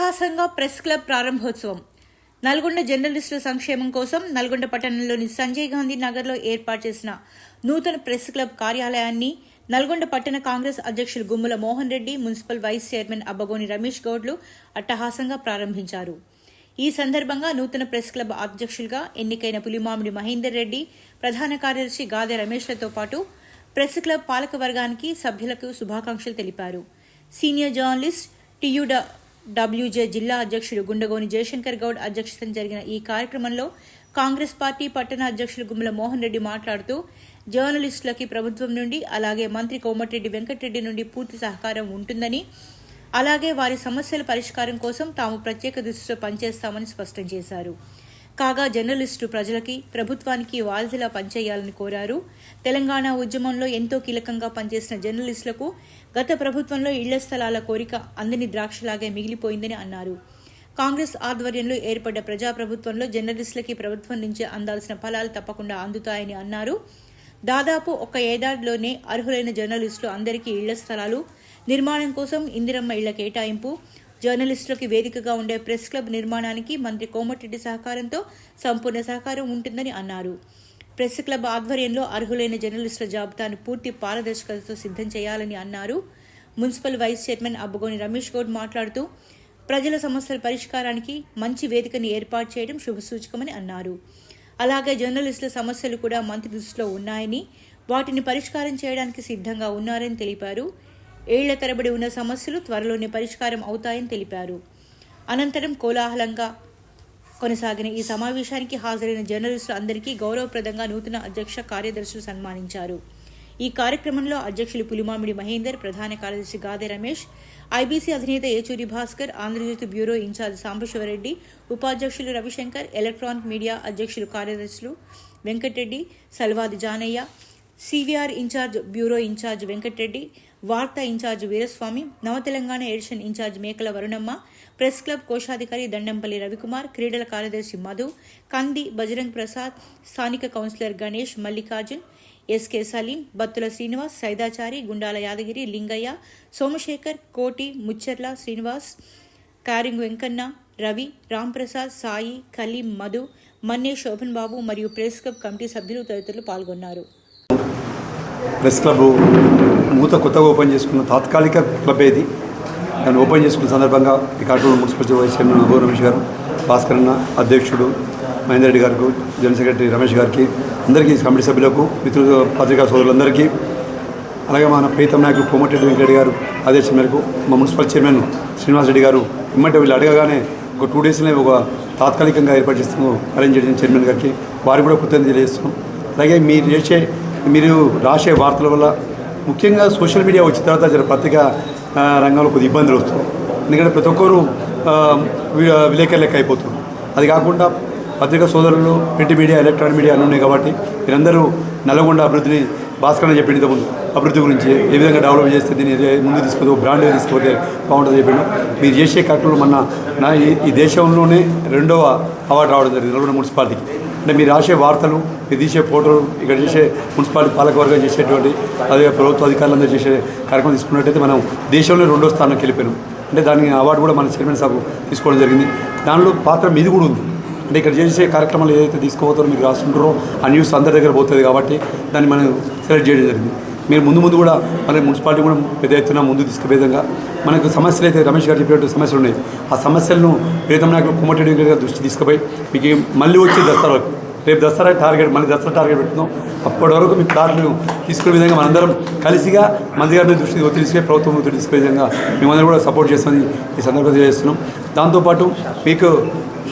అట్టహాసంగా press club ప్రారంభోత్సవం. నల్గొండ జర్నలిస్టుల సంక్షేమం కోసం నల్గొండ పట్టణంలోని సంజయ్ గాంధీ నగర్లో ఏర్పాటు చేసిన నూతన ప్రెస్ క్లబ్ కార్యాలయాన్ని నల్గొండ పట్టణ కాంగ్రెస్ అధ్యక్షులు Gummala Mohan Reddy municipal vice chairman Abbagoni Ramesh గౌడ్లు అట్టహాసంగా ప్రారంభించారు. ఈ సందర్భంగా నూతన ప్రెస్ క్లబ్ అధ్యక్షులుగా ఎన్నికైన పులిమామిడి మహేందర్ రెడ్డి ప్రధాన కార్యదర్శి గాదె రమేష్లతో పాటు ప్రెస్ క్లబ్ పాలక వర్గానికి సభ్యులకు శుభాకాంక్షలు తెలిపారు. సీనియర్ జర్నలిస్ట్ టియుడా డబ్ల్యూజే జిల్లా అధ్యక్షుడు గుండగోని జయశంకర్ గౌడ్ అధ్యక్షతన జరిగిన ఈ కార్యక్రమంలో కాంగ్రెస్ పార్టీ పట్టణ అధ్యక్షులు గుమ్మల మోహన్ రెడ్డి మాట్లాడుతూ జర్నలిస్టులకి ప్రభుత్వం నుండి అలాగే మంత్రి కోమటిరెడ్డి వెంకటరెడ్డి నుండి పూర్తి సహకారం ఉంటుందని అలాగే వారి సమస్యల పరిష్కారం కోసం తాము ప్రత్యేక దృష్టితో పనిచేస్తామని స్పష్టం చేశారు. కాగా జర్నలిస్టు ప్రజలకి ప్రభుత్వానికి వారధిలా పనిచేయాలని కోరారు. తెలంగాణ ఉద్యమంలో ఎంతో కీలకంగా పనిచేసిన జర్నలిస్టులకు గత ప్రభుత్వంలో ఇళ్ళ స్థలాల కోరిక అందని ద్రాక్షలాగే మిగిలిపోయిందని అన్నారు. కాంగ్రెస్ ఆధ్వర్యంలో ఏర్పడ్డ ప్రజాప్రభుత్వంలో జర్నలిస్టులకి ప్రభుత్వం నుంచి అందాల్సిన ఫలాలు తప్పకుండా అందుతాయని అన్నారు. దాదాపు ఒక ఏడాదిలోనే అర్హులైన జర్నలిస్టులు అందరికీ ఇళ్ళ స్థలాలు నిర్మాణం కోసం ఇందిరమ్మ ఇళ్ళ కేటాయింపు జర్నలిస్టులకు వేదికగా ఉండే ప్రెస్ క్లబ్ నిర్మాణానికి మంత్రి కోమటిరెడ్డి సహకారంతో సంపూర్ణ సహకారం ఉంటుందని అన్నారు. ప్రెస్ క్లబ్ ఆధ్వర్యంలో అర్హులైన జర్నలిస్టుల జాబితాను పూర్తి పారదర్శకతతో సిద్ధం చేయాలని అన్నారు. Municipal vice chairman Abbagoni Ramesh Goud మాట్లాడుతూ ప్రజల సమస్యల పరిష్కారానికి మంచి వేదికను ఏర్పాటు చేయడం శుభసూచకమని అన్నారు. అలాగే జర్నలిస్టుల సమస్యలు కూడా మంత్రి దృష్టిలో ఉన్నాయని వాటిని పరిష్కారం చేయడానికి సిద్ధంగా ఉన్నారని తెలిపారు. ఏళ్ళ తరబడి ఉన్న సమస్యలు త్వరలోనే పరిష్కారం అవుతాయని తెలిపారు. అనంతరం కోలాహలంగా కొనసాగిన ఈ సమావేశానికి హాజరైన జర్నలిస్టులు అందరికీ గౌరవప్రదంగా నూతన అధ్యక్ష కార్యదర్శులు సన్మానించారు. ఈ కార్యక్రమంలో అధ్యక్షులు పులిమామిడి మహేందర్ ప్రధాన కార్యదర్శి గాదే రమేష్ ఐబీసీ అధినేత ఏచూరి భాస్కర్ ఆంధ్రజ్యోతి బ్యూరో ఇన్ఛార్జ్ సాంబశివరెడ్డి ఉపాధ్యక్షులు రవిశంకర్ ఎలక్ట్రానిక్ మీడియా అధ్యక్షులు కార్యదర్శులు Venkatareddy Salvadi Janaiah CVR incharge bureau incharge Venkatareddy Vaartha incharge Veeraswamy Navatelangana edition incharge Mekala Varunamma press club కోశాధికారి దండంపల్లి రవికుమార్ క్రీడల కార్యదర్శి మధు కంది బజరంగ్ ప్రసాద్ స్థానిక councillor Ganesh Mallikarjun SK Saleem Battula Srinivas Saidachari Gundala Yadagiri Lingaiah Somashekar Koti Mucharla Srinivas Corning Venkanna Ravi Ramprasad Sai Kaleem Madhu Manne Shobhan Babu మరియు ప్రెస్ క్లబ్ కమిటీ సభ్యులు తదితరులు పాల్గొన్నారు. ప్రెస్ క్లబ్ మూత కొత్తగా ఓపెన్ చేసుకున్న తాత్కాలిక క్లబ్ ఇది దాన్ని ఓపెన్ చేసుకున్న సందర్భంగా ఈ కార్యక్రమం municipal vice chairman Abu Ramesh గారు భాస్కర్ అన్న అధ్యక్షుడు మహేందర్ రెడ్డి గారికి జనరల్ సెక్రటరీ రమేష్ గారికి అందరికీ కమిటీ సభ్యులకు మిత్రులు పత్రికా సోదరులందరికీ అలాగే మన ప్రీతం నాయకుడు కోమటిరెడ్డి వెంకరెడ్డి గారు ఆదేశం మేరకు మా మున్సిపల్ చైర్మన్ శ్రీనివాస్ రెడ్డి గారు ఇమ్మటి వీళ్ళు అడగగానే ఒక టూ డేస్లో ఒక తాత్కాలికంగా ఏర్పాటు చేస్తున్నాం అరేంజ్ చేసిన చైర్మన్ గారికి వారికి కూడా కృతజ్ఞత తెలియజేస్తున్నాం. అలాగే మీరు చేసే మీరు రాసే వార్తల వల్ల ముఖ్యంగా సోషల్ మీడియా వచ్చిన తర్వాత జర పత్రికా రంగంలో కొద్ది ఇబ్బందులు వస్తున్నాయి. ఎందుకంటే ప్రతి ఒక్కరు విలేకరులకు లెక్క అయిపోతున్నారు అది కాకుండా పత్రికా సోదరులు ప్రింట్ మీడియా ఎలక్ట్రానిక్ మీడియా అన్నీ ఉన్నాయి కాబట్టి మీరందరూ నల్గొండ అభివృద్ధిని భాస్కరణ చెప్పింది ఇంతకుముందు అభివృద్ధి గురించి ఏ విధంగా డెవలప్ చేస్తే దీన్ని ముందు తీసుకుని బ్రాండ్ తీసుకుపోతే బాగుంటుంది చెప్పిండు మీరు చేసే కట్టులు మన నా ఈ- ఈ దేశంలోనే రెండవ అవార్డు రావడం జరిగింది నల్గొండ మున్సిపాలిటీకి. అంటే మీరు రాసే వార్తలు మీరు తీసే ఫోటోలు ఇక్కడ చేసే మున్సిపాలిటీ పాలకవర్గం చేసేటువంటి అదే ప్రభుత్వ అధికారులందరూ చేసే కార్యక్రమం తీసుకున్నట్టయితే మనం దేశంలో రెండో స్థానంలోకి వెళ్ళిపోయినాం. అంటే దానికి అవార్డు కూడా మన చైర్మన్ సాబ్ తీసుకోవడం జరిగింది. దానిలో పాత్ర మీది కూడా ఉంది. అంటే ఇక్కడ చేసే కార్యక్రమాలు ఏదైతే తీసుకోబోతారో మీరు రాస్తుంటారో ఆ న్యూస్ అందరి దగ్గర పోతుంది కాబట్టి దాన్ని మనం సెలెక్ట్ చేయడం జరిగింది. మీరు ముందు ముందు కూడా మన మున్సిపాలిటీ కూడా పెద్ద ఎత్తున ముందు తీసుకునే విధంగా మనకు సమస్యలు అయితే రమేష్ గారు చెప్పినట్టు సమస్యలు ఉన్నాయి. ఆ సమస్యలను ప్రీతం నాయకులు కుమ్మటి గారి దృష్టి తీసుకుపోయి మీకు మళ్ళీ వచ్చి దసరా రేపు దసరా టార్గెట్ మళ్ళీ దసరా టార్గెట్ పెట్టుకుందాం. అప్పటి వరకు మీ ప్లాట్లు తీసుకునే విధంగా మనందరం కలిసిగా మంత్రి గారిని దృష్టి తీసుకుని ప్రభుత్వం ఒత్తిడి తీసుకునే విధంగా మేమందరం కూడా సపోర్ట్ చేస్తామని ఈ సందర్భంగా చేస్తున్నాం దాంతోపాటు మీకు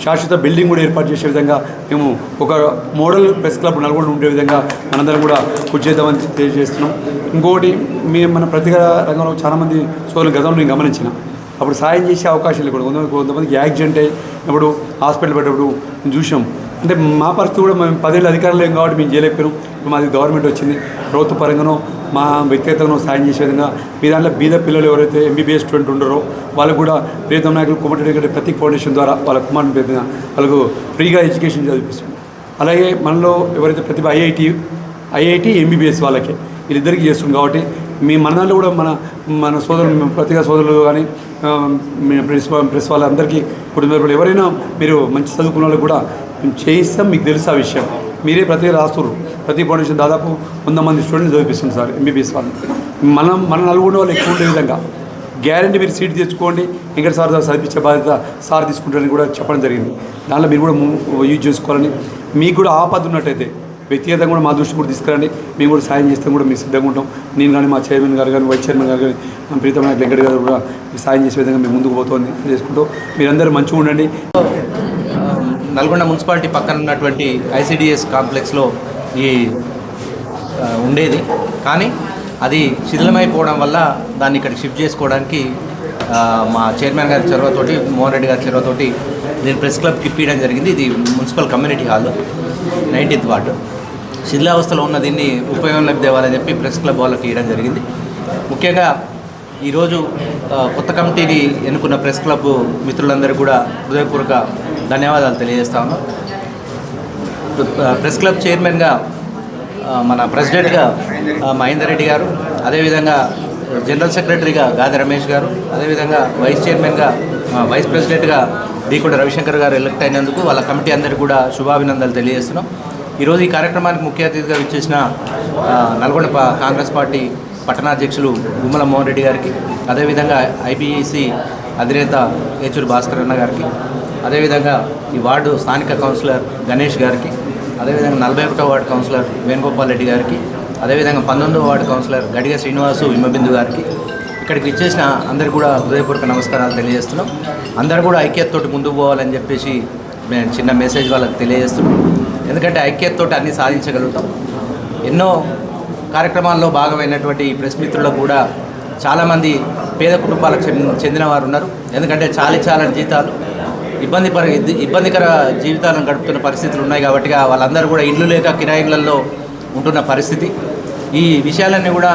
శాశ్వత బిల్డింగ్ కూడా ఏర్పాటు చేసే విధంగా మేము ఒక మోడల్ ప్రెస్ క్లబ్ నల్గొండ ఉండే విధంగా మనందరం కూడా కృషి చేద్దామని తెలియజేస్తున్నాం. ఇంకొకటి మేము మన పత్రికా రంగంలో చాలామంది సోదరులు గతంలో నేను గమనించిన. అప్పుడు సాయం చేసే అవకాశాలు కూడా కొంతమంది కొంతమందికి యాక్సిడెంట్ అయినప్పుడు హాస్పిటల్ పెట్టినప్పుడు చూసాం అంటే మా పరిస్థితి కూడా మేము పదేళ్ళు అధికారులు ఏం కాబట్టి మేము చేయలేకపోయినాం. ఇప్పుడు మాది గవర్నమెంట్ వచ్చింది. ప్రభుత్వ పరంగానో మా వ్యక్తిగతంగా సాయం చేసే విధంగా మీ దాంట్లో బీద పిల్లలు ఎవరైతే ఎంబీబీఎస్ స్టూడెంట్ ఉండరో వాళ్ళకు కూడా ప్రీతం నాయకులు కుమ్మటి ప్రతి ప్రతీక్ ఫౌండేషన్ ద్వారా వాళ్ళ కుమారుని పేరున వాళ్ళకు ఫ్రీగా ఎడ్యుకేషన్ చదివిస్తుంది అలాగే మనలో ఎవరైతే ప్రతిభ ఐఐటి ఐఐటి ఎంబీబీఎస్ వాళ్ళకి వీళ్ళిద్దరికి చేస్తుంది కాబట్టి మీ మన దాంట్లో కూడా మన మన సోదరులు ప్రతిగా సోదరులు కానీ ఆ, మీ ప్రెస్ వాళ్ళందరికీ కుటుంబ ఎవరైనా మీరు మంచి చదువుకున్న వాళ్ళకి కూడా మేము చేయిస్తాం మీకు తెలుసు ఆ విషయం. మీరే ప్రతి రాస్తున్నారు ప్రతి ఫౌండేషన్ దాదాపు వంద మంది స్టూడెంట్స్ చదివిస్తుంది సార్ ఎంబీబీఎస్ వాళ్ళు. మనం మన నలుగురు వాళ్ళు ఎక్కువ ఉండే విధంగా. గ్యారంటీ మీరు సీట్ తెచ్చుకోండి వెంకట సార్ చదివించే బాధ్యత సార్ తీసుకుంటారని కూడా చెప్పడం జరిగింది. దానిలో మీరు కూడా యూజ్ చేసుకోవాలని. మీకు కూడా ఆపద ఉన్నట్టయితే వ్యక్తిగతంగా కూడా మా దృష్టి కూడా తీసుకురండి. మేము కూడా సాయం చేస్తాం కూడా మేము సిద్ధంగా ఉంటాం. నేను కానీ మా చైర్మన్ గారు కానీ వైస్ చైర్మన్ గారు కానీ మా ప్రీతమైన వెంకట గారు కూడా సాయం చేసే విధంగా మేము ముందుకు పోతుంది చేసుకుంటూ మీరందరూ మంచిగా ఉండండి. నల్గొండ మున్సిపాలిటీ పక్కన ఉన్నటువంటి ఐసిడిఎస్ కాంప్లెక్స్లో ఈ ఉండేది. కానీ అది శిథిలమైపోవడం వల్ల దాన్ని ఇక్కడ షిఫ్ట్ చేసుకోవడానికి మా చైర్మన్ గారి చొరవతోటి మోహన్ రెడ్డి గారి చొరవతోటి నేను ప్రెస్ క్లబ్కి ఇప్పించడం జరిగింది. ఇది municipal community hall nineteenth ward. శిథిలావస్థలో ఉన్న దీన్ని ఉపయోగంలోకి తేవాలని చెప్పి ప్రెస్ క్లబ్ వాళ్ళకి ఇవ్వడం జరిగింది. ముఖ్యంగా ఈరోజు కొత్త కమిటీని ఎన్నుకున్న ప్రెస్ క్లబ్ మిత్రులందరికీ కూడా హృదయపూర్వక ధన్యవాదాలు తెలియజేస్తా ఉన్నాం. ప్రెస్ క్లబ్ చైర్మన్గా మన ప్రెసిడెంట్గా మహేందర్ రెడ్డి గారు అదేవిధంగా జనరల్ సెక్రటరీగా గాది రమేష్ గారు అదేవిధంగా వైస్ చైర్మన్గా వైస్ ప్రెసిడెంట్గా డీకొండ రవిశంకర్ గారు ఎలక్ట్ అయినందుకు వాళ్ళ కమిటీ అందరికీ కూడా శుభాభినందనలు తెలియజేస్తున్నాం. ఈరోజు ఈ కార్యక్రమానికి ముఖ్య అతిథిగా విచ్చేసిన నల్గొండ పా- కాంగ్రెస్ పార్టీ పట్టణాధ్యక్షులు గుమ్మల మోహన్ రెడ్డి గారికి అదేవిధంగా ఐబీఈసి అధినేత ఏచూరి భాస్కర్ అన్న గారికి అదేవిధంగా ఈ వార్డు స్థానిక కౌన్సిలర్ గణేష్ గారికి అదేవిధంగా నలభై ఒకటో వార్డు కౌన్సిలర్ వేణుగోపాల్ రెడ్డి గారికి అదేవిధంగా పంతొమ్మిదో వార్డు కౌన్సిలర్ గడిగ శ్రీనివాసు విమ్మబిందు గారికి ఇక్కడికి విచ్చేసిన అందరికీ కూడా హృదయపూర్వక నమస్కారాలు తెలియజేస్తున్నాం. అందరూ కూడా ఐక్యతతోటి ముందుకు పోవాలని చెప్పేసి మేము చిన్న మెసేజ్ వాళ్ళకి తెలియజేస్తున్నాం. ఎందుకంటే ఐక్యతతోటి అన్నీ సాధించగలుగుతాం. ఎన్నో కార్యక్రమాల్లో భాగమైనటువంటి ఈ ప్రెస్ మిత్రులకు కూడా చాలామంది పేద కుటుంబాలకు చెందిన చెందిన వారు ఉన్నారు ఎందుకంటే చాలి చాలని జీతాలు ఇబ్బంది పర ఇబ్బందికర జీవితాలను గడుపుతున్న పరిస్థితులు ఉన్నాయి కాబట్టి వాళ్ళందరూ కూడా ఇల్లు లేక కిరాయిలలో ఉంటున్న పరిస్థితి. ఈ విషయాలన్నీ కూడా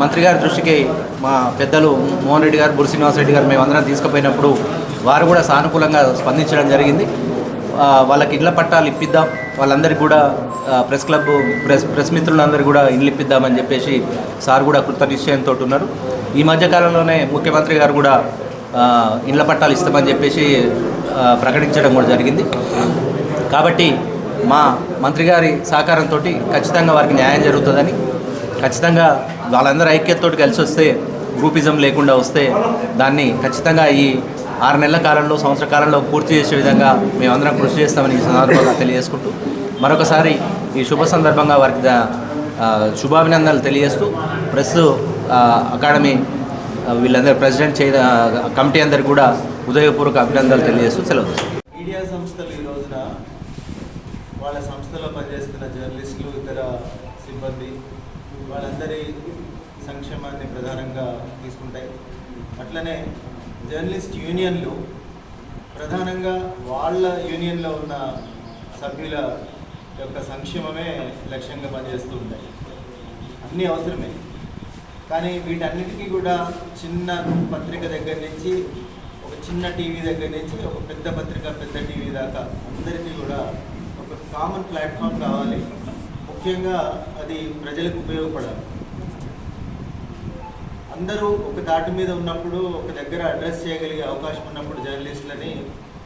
మంత్రి గారి దృష్టికి మా పెద్దలు మోహన్ రెడ్డి గారు బుర్ గారు రెడ్డి గారు మేమందరం తీసుకుపోయినప్పుడు వారు కూడా సానుకూలంగా స్పందించడం జరిగింది. వాళ్ళకి ఇళ్ళ పట్టాలు ఇప్పిద్దాం. వాళ్ళందరికీ కూడా ప్రెస్ క్లబ్ ప్రెస్ ప్రెస్ మిత్రులందరూ కూడా ఇల్లు ఇప్పిద్దామని చెప్పేసి సార్ కూడా కృత నిశ్చయంతో ఉన్నారు. ఈ మధ్యకాలంలోనే ముఖ్యమంత్రి గారు కూడా ఇళ్ళ పట్టాలు ఇస్తామని చెప్పేసి ప్రకటించడం కూడా జరిగింది. కాబట్టి మా మంత్రి గారి సహకారంతో ఖచ్చితంగా వారికి న్యాయం జరుగుతుందని ఖచ్చితంగా వాళ్ళందరూ ఐక్యతతో కలిసి వస్తే గ్రూపిజం లేకుండా వస్తే దాన్ని ఖచ్చితంగా ఈ ఆరు నెలల కాలంలో సంవత్సర కాలంలో పూర్తి చేసే విధంగా మేమందరం కృషి చేస్తామని ఈ సందర్భంగా తెలియజేసుకుంటూ మరొకసారి ఈ శుభ సందర్భంగా వారికి శుభాభినందనలు తెలియజేస్తూ ప్రెస్ అకాడమీ వీళ్ళందరూ ప్రెసిడెంట్ చే కమిటీ అందరికీ కూడా ఉదయపూర్వక అభినందనలు తెలియజేస్తూ సెలవు మీడియా సంస్థలు ఈ రోజున వాళ్ళ సంస్థలో పనిచేస్తున్న జర్నలిస్టులు ఇతర సిబ్బంది వాళ్ళందరి సంక్షేమాన్ని ప్రధానంగా తీసుకుంటాయి. అట్లనే జర్నలిస్ట్ యూనియన్లు ప్రధానంగా వాళ్ళ యూనియన్లో ఉన్న సభ్యుల యొక్క సంక్షేమమే లక్ష్యంగా పనిచేస్తూ ఉంటాయి. అన్నీ అవసరమే. కానీ వీటన్నిటికీ కూడా చిన్న పత్రిక దగ్గర నుంచి ఒక చిన్న టీవీ దగ్గర నుంచి ఒక పెద్ద పత్రిక పెద్ద టీవీ దాకా అందరికీ కూడా ఒక కామన్ ప్లాట్ఫామ్ కావాలి. ముఖ్యంగా అది ప్రజలకు ఉపయోగపడాలి. అందరూ ఒక దాటి మీద ఉన్నప్పుడు ఒక దగ్గర అడ్రస్ చేయగలిగే అవకాశం ఉన్నప్పుడు జర్నలిస్టులని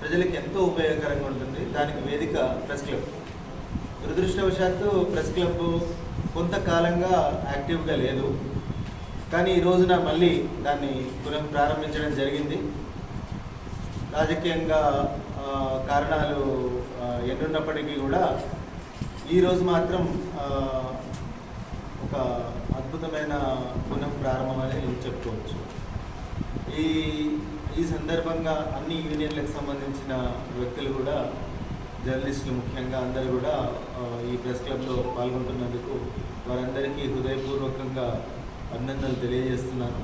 ప్రజలకు ఎంతో ఉపయోగకరంగా ఉంటుంది. దానికి వేదిక ప్రెస్ క్లబ్ దురదృష్టవశాత్తు ప్రెస్ క్లబ్ కొంతకాలంగా యాక్టివ్గా లేదు. కానీ ఈ రోజున మళ్ళీ దాన్ని పునః ప్రారంభించడం జరిగింది. రాజకీయంగా కారణాలు ఎన్నున్నప్పటికీ కూడా ఈరోజు మాత్రం ఒక అద్భుతమైన పునః ప్రారంభమని చెప్పుకోవచ్చు. ఈ ఈ సందర్భంగా అన్ని యూనియన్లకు సంబంధించిన వ్యక్తులు కూడా జర్నలిస్టులు ముఖ్యంగా అందరూ కూడా ఈ ప్రెస్ క్లబ్లో పాల్గొంటున్నందుకు వారందరికీ హృదయపూర్వకంగా అభినందనలు తెలియజేస్తున్నాను.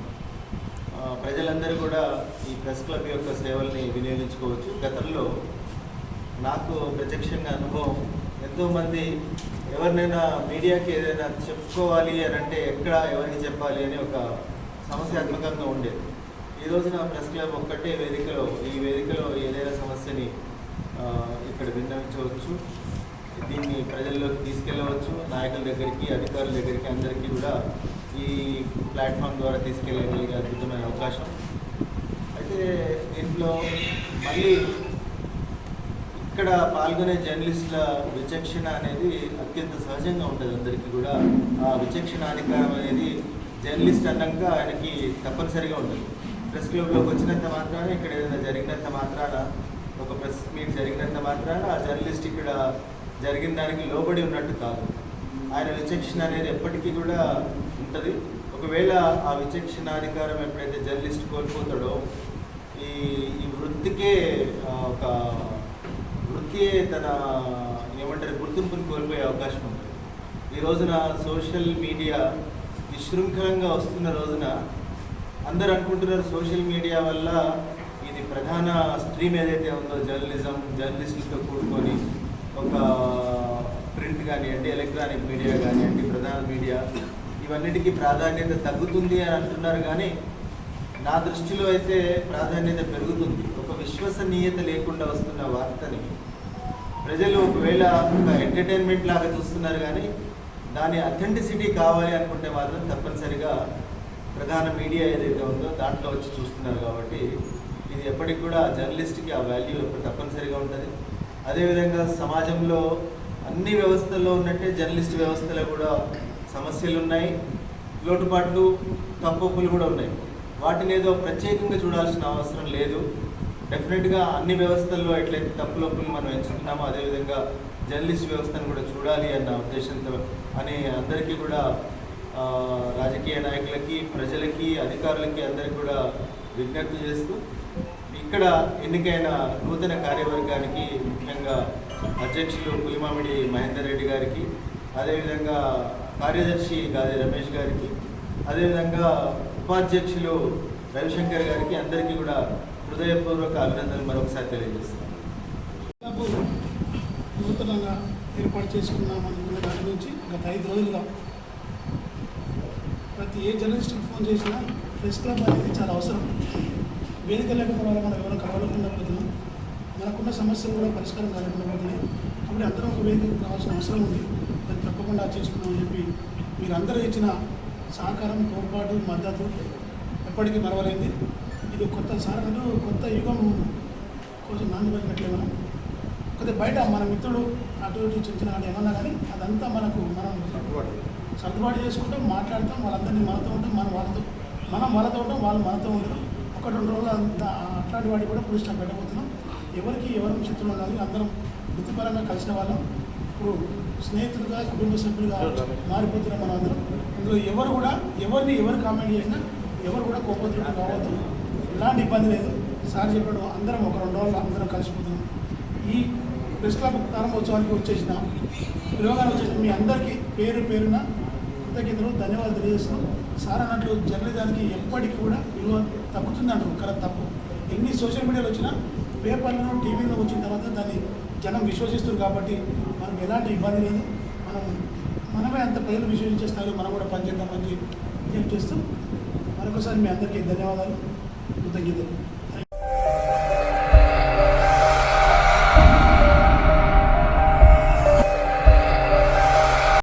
ప్రజలందరూ కూడా ఈ ప్రెస్ క్లబ్ యొక్క సేవల్ని వినియోగించుకోవచ్చు. గతంలో నాకు ప్రత్యక్షంగా అనుభవం ఎంతోమంది ఎవరినైనా మీడియాకి ఏదైనా చెప్పుకోవాలి అని అంటే ఎక్కడ ఎవరికి చెప్పాలి అని ఒక సమస్యాత్మకంగా ఉండేది. ఈ రోజున ప్రెస్ క్లబ్ ఒక్కటే వేదికలో ఈ వేదికలో ఏదైనా సమస్యని ఇక్కడ విన్నవించవచ్చు. దీన్ని ప్రజల్లోకి తీసుకెళ్ళవచ్చు. నాయకుల దగ్గరికి అధికారుల దగ్గరికి అందరికీ కూడా ఈ ప్లాట్ఫామ్ ద్వారా తీసుకెళ్ళగలిగే అద్భుతమైన అవకాశం. అయితే దీంట్లో మళ్ళీ ఇక్కడ పాల్గొనే జర్నలిస్టుల విచక్షణ అనేది అత్యంత సహజంగా ఉంటుంది అందరికీ కూడా. ఆ విచక్షణ అధికారం అనేది జర్నలిస్ట్ అన్నాక ఆయనకి తప్పనిసరిగా ఉంటుంది. ప్రెస్ క్లబ్లోకి వచ్చినంత మాత్రాన ఇక్కడ ఏదైనా జరిగినంత మాత్రాన ఒక ప్రెస్ మీట్ జరిగినంత మాత్రాన ఆ జర్నలిస్ట్ ఇక్కడ జరిగిన దానికి లోబడి ఉన్నట్టు కాదు. ఆయన విచక్షణ అనేది ఎప్పటికీ కూడా ఉంటుంది. ఒకవేళ ఆ విచక్షణాధికారం ఎప్పుడైతే జర్నలిస్ట్ కోల్పోతాడో ఈ ఈ వృత్తికే ఒక వ్యక్తియే తన ఏమంటారు గుర్తింపుని కోల్పోయే అవకాశం ఉంది. ఈ రోజున సోషల్ మీడియా విశృంఖలంగా వస్తున్న రోజున అందరు అనుకుంటున్నారు సోషల్ మీడియా వల్ల ఇది ప్రధాన స్ట్రీమ్ ఏదైతే ఉందో జర్నలిజం జర్నలిస్టులతో కూడుకొని ఒక ప్రింట్ కానివ్వండి ఎలక్ట్రానిక్ మీడియా కానివ్వండి ప్రధాన మీడియా ఇవన్నిటికీ ప్రాధాన్యత తగ్గుతుంది అని అంటున్నారు కానీ నా దృష్టిలో అయితే ప్రాధాన్యత పెరుగుతుంది. ఒక విశ్వసనీయత లేకుండా వస్తున్న వార్తని ప్రజలు ఒకవేళ ఒక ఎంటర్టైన్మెంట్ లాగా చూస్తున్నారు కానీ దాని అథెంటిసిటీ కావాలి అనుకుంటే మాత్రం తప్పనిసరిగా ప్రధాన మీడియా ఏదైతే ఉందో దాంట్లో వచ్చి చూస్తున్నారు కాబట్టి ఇది ఎప్పటికి కూడా జర్నలిస్ట్కి ఆ వాల్యూ తప్పనిసరిగా ఉంటుంది. అదేవిధంగా సమాజంలో అన్ని వ్యవస్థల్లో ఉన్నట్టే జర్నలిస్ట్ వ్యవస్థలో కూడా సమస్యలు ఉన్నాయి. లోటుపాట్లు తప్పులు కూడా ఉన్నాయి. వాటిని ఏదో ప్రత్యేకంగా చూడాల్సిన అవసరం లేదు. డెఫినెట్గా అన్ని వ్యవస్థల్లో ఎట్లయితే తప్పులొప్పులు మనం ఎంచుకున్నామో అదేవిధంగా జర్నలిస్ట్ వ్యవస్థను కూడా చూడాలి అన్న ఉద్దేశంతో అని అందరికీ కూడా రాజకీయ నాయకులకి ప్రజలకి అధికారులకి అందరికీ కూడా విజ్ఞప్తి చేస్తూ ఇక్కడ ఎన్నికైన నూతన కార్యవర్గానికి ముఖ్యంగా అధ్యక్షులు పులిమామిడి మహేందర్ రెడ్డి గారికి అదేవిధంగా కార్యదర్శి గాది రమేష్ గారికి అదేవిధంగా ఉపాధ్యక్షులు రవిశంకర్ గారికి అందరికీ కూడా హృదయపూర్వక అభినందనలు మరొకసారి తెలియజేస్తాను నూతనంగా ఏర్పాటు చేసుకున్నాం అనుకున్న దాని నుంచి గత ఐదు రోజులుగా ప్రతి ఏ జర్నలిస్ట్కి ఫోన్ చేసినా ప్రెస్ క్లబ్ అనేది చాలా అవసరం. వేదిక లేకపోవడం వల్ల మనం ఎవరైనా కలవకుండా పోతున్నాం. మనకున్న సమస్యలు కూడా పరిష్కారం కాలేకుండా పోతున్నాయి. అప్పుడు అందరం ఒక వేదిక కావాల్సిన అవసరం ఉంది. దాన్ని తప్పకుండా చేసుకున్నామని చెప్పి మీరు అందరూ ఇచ్చిన సహకారం తోడ్పాటు మద్దతు ఎప్పటికీ మరవలేంది ఇది కొత్త సారథులు కొత్త యుగం కోసం నాంది పలికినట్లే మనం. కొద్దిగా బయట మన మిత్రుడు అటు ఇటు చిన్న ఆడ ఏమన్నా కానీ అదంతా మనకు మనం సర్దుబాటు. చేసుకుంటాం మాట్లాడతాం వాళ్ళందరినీ మనతో ఉంటాం మనం వాళ్ళతో మనం వాళ్ళతో ఉంటాం వాళ్ళు మనతో ఉండరు. ఒక రెండు రోజులు అంత అట్లాంటి వాటి కూడా పురుష పెట్టబోతున్నాం. ఎవరికి ఎవరు మిత్రులు కాదు అందరం వృత్తిపరంగా కలిసిన వాళ్ళం. ఇప్పుడు స్నేహితులుగా కుటుంబ సభ్యులుగా మారిపోతున్నాం మనం అందరం ఇందులో ఎవరు కూడా ఎవరిని ఎవరు కామెంట్ చేసినా ఎవరు కూడా కోపత్రులు కావద్దు ఎలాంటి ఇబ్బంది లేదు. సార్ చెప్పాడు అందరం ఒక రెండు రోజులు అందరం కలిసిపోతున్నాం. ఈ ప్రెస్ క్లబ్ ప్రారంభోత్సవానికి వచ్చేసిన పిలువగానే వచ్చేసిన మీ అందరికీ పేరు పేరున కృతజ్ఞతలు ధన్యవాదాలు తెలియజేస్తున్నాం. సార్ అన్నట్లు జర్నలిజానికి ఎప్పటికీ కూడా విలువ తగ్గుతుంది అంటారు కరెక్ట్ తప్పు. ఎన్ని సోషల్ మీడియాలో వచ్చినా పేపర్లను టీవీలో వచ్చిన తర్వాత దాన్ని జనం విశ్వసిస్తారు కాబట్టి మనకు ఎలాంటి ఇబ్బంది లేదు. మనం మనమే అంత ప్రజలు విశ్వసించే స్థాయిలో మనం కూడా పనిచేద్దామని చెప్పి విజ్ఞప్తి చేస్తూ మరొకసారి మీ అందరికీ ధన్యవాదాలు. కృతజ్ఞతలు